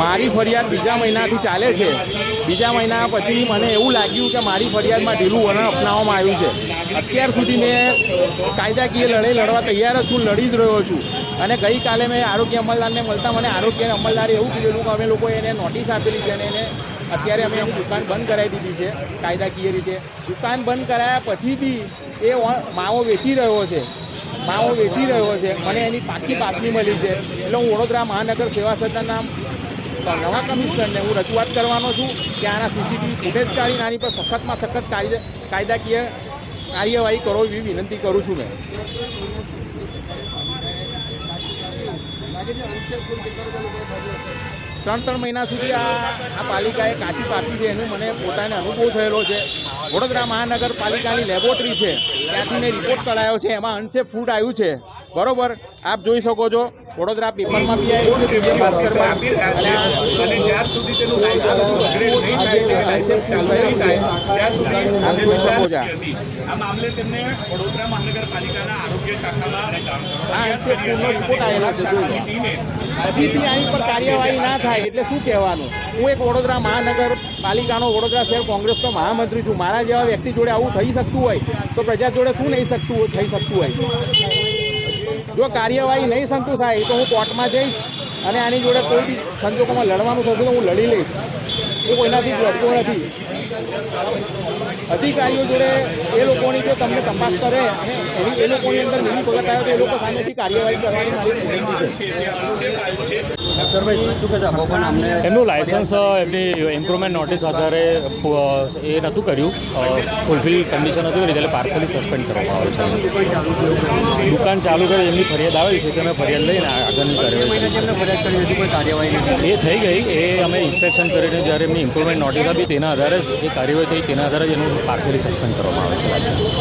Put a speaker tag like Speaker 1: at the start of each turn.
Speaker 1: મારી ફરિયાદ બીજા મહિનાથી ચાલે છે. બીજા મહિના પછી મને એવું લાગ્યું કે મારી ફરિયાદમાં ઢીલું વલણ અપનાવવામાં આવ્યું છે. અત્યાર સુધી મેં કાયદાકીય લડાઈ લડવા તૈયાર જ છું, લડી જ રહ્યો છું. અને ગઈકાલે મેં આરોગ્ય અમલદારને મળતા મને આરોગ્ય અમલદારે એવું કીધેલું કે અમે લોકો એને નોટિસ આપેલી છે અને એને અત્યારે અમે એની દુકાન બંધ કરાવી દીધી છે, કાયદાકીય રીતે. દુકાન બંધ કરાયા પછી બી એ માવો વેચી રહ્યો છે. માવો વેચી રહ્યો છે મને એની પાકી બાતમી મળી છે. એટલે હું વડોદરા મહાનગર સેવા સદનના નવા કમિશનરને હું રજૂઆત કરવાનો છું કે આના સીસીટીવી ફૂટેજ કાઢીને આની પર સખતમાં સખત કાયદાકીય કાર્યવાહી કરો એવી વિનંતી કરું છું મેં. ત્રણ ત્રણ મહિના સુધી આ આ પાલિકાએ કાચી પાકી છે એનું મને પોતાને અનુભવ થયેલો છે. વડોદરા મહાનગરપાલિકાની લેબોરેટરી છે. ત્યાંથી મેં રિપોર્ટ કરાયો છે. એમાં અંશે ફૂડ આવ્યું છે. બરોબર? આપ જોઈ શકો છો. વડોદરા પેપરમાં બી આવ્યું અને
Speaker 2: જ્યાં સુધી તેનું લાયસન્સ નહીં થાય લાયસન્સ ચાલુ નહીં થાય ત્યાં સુધી આ મામલે તેમને વડોદરા મહાનગરપાલિકાના આરોગ્ય શાખામાં ટીમે
Speaker 1: હજીથી આની પર કાર્યવાહી ના થાય એટલે શું કહેવાનું? હું એક વડોદરા મહાનગરપાલિકાનો વડોદરા શહેર કોંગ્રેસનો મહામંત્રી છું. મારા જેવા વ્યક્તિ જોડે આવું થઈ શકતું હોય તો પ્રજા જોડે શું નહીં શકતું થઈ શકતું હોય? જો કાર્યવાહી નહીં સંતુ થાય, તો હું કોર્ટમાં જઈશ અને આની જોડે કોઈ બી સંજોગોમાં લડવાનું થશે તો હું લડી લઈશ. એ કોઈનાથી જ લડતો નથી. અધિકારીઓ જોડે એ લોકોની જો તમને તપાસ કરે અને એ લોકોની અંદર નિયમિત ભગત આવ્યો તો એ લોકો સામેથી કાર્યવાહી કરવાની મારી છે.
Speaker 3: એમનું લાયસન્સ એમની ઇમ્પ્રુવમેન્ટ નોટિસ આધારે એ નહોતું કર્યું. ફૂલફિલ કન્ડિશન હતું એટલે પાર્સલી સસ્પેન્ડ કરવામાં આવે છે. દુકાન ચાલુ કરી, એમની ફરિયાદ આવેલી છે કે અમે ફરિયાદ લઈને આગળની કાર્યવાહી એ થઈ ગઈ. એ અમે ઇન્સ્પેક્શન કરીને જ્યારે એમની ઇમ્પ્રુવમેન્ટ નોટિસ આપી, તેના આધારે એ કાર્યવાહી થઈ, તેના આધારે જ એનું પાર્સલી સસ્પેન્ડ કરવામાં આવે છે લાયસન્સ